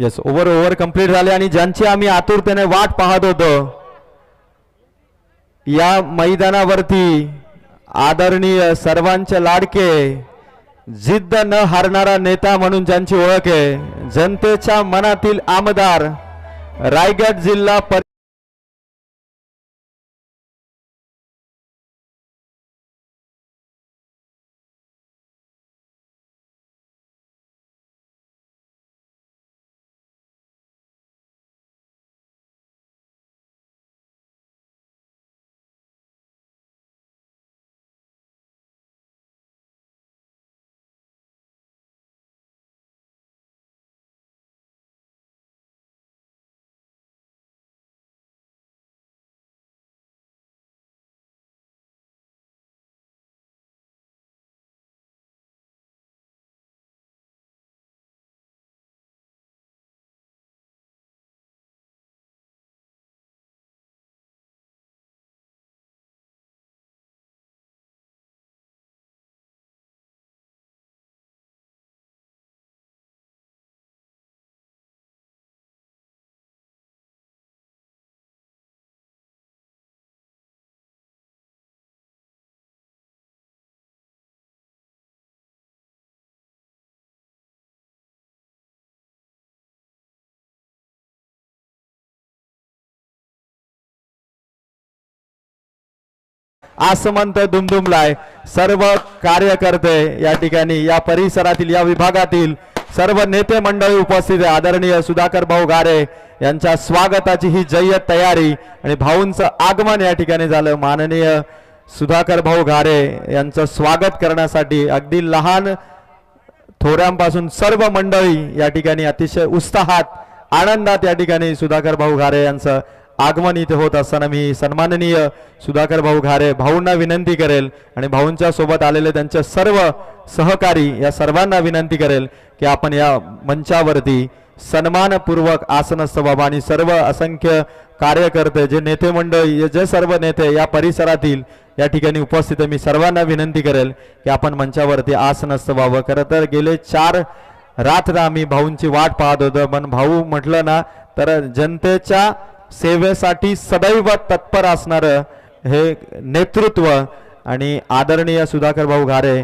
Yes over over complete झाले आणि ज्यांची आम्ही आतुरतेने वाट पाहत होतो या मैदानावरती आदरणीय सर्वांचे लाडके जिद्द न हारणारा नेता म्हणून ज्यांची ओळख आहे जनतेच्या मनातील आमदार रायगड जिल्हा आसमंत दुमदुमलाय. सर्व कार्यकर्ते या ठिकाणी या परिसरातील या विभागातील सर्व नेते मंडळी उपस्थित आहे आदरणीय सुधाकर भाऊ गारे यांच्या स्वागताची ही जय्यत तयारी आणि भाऊंचं आगमन या ठिकाणी झालं. माननीय सुधाकर भाऊ घारे यांचं स्वागत करण्यासाठी अगदी लहान थोड्यांपासून सर्व मंडळी या ठिकाणी अतिशय उत्साहात आनंदात या ठिकाणी सुधाकर भाऊ घारे यांचं आगमन इथे होत असताना मी सन्माननीय सुधाकर भाऊ घारे भाऊंना विनंती करेल आणि भाऊंच्या सोबत आलेले त्यांचे सर्व सहकारी या सर्वांना विनंती करेल की आपण या मंचावरती सन्मानपूर्वक आसनस्थ व्हावं आणि सर्व असंख्य कार्यकर्ते जे नेते मंडळ जे सर्व नेते या परिसरातील या ठिकाणी उपस्थित मी सर्वांना विनंती करेल की आपण मंचावरती आसनस्थ व्हावं खरं तर गेले चार रात्र आम्ही भाऊंची वाट पाहत होतो. पण भाऊ म्हटलं ना तर जनतेच्या सेवेसाठी सदैव तत्पर असणारं हे नेतृत्व आणि आदरणीय सुधाकर भाऊ घारे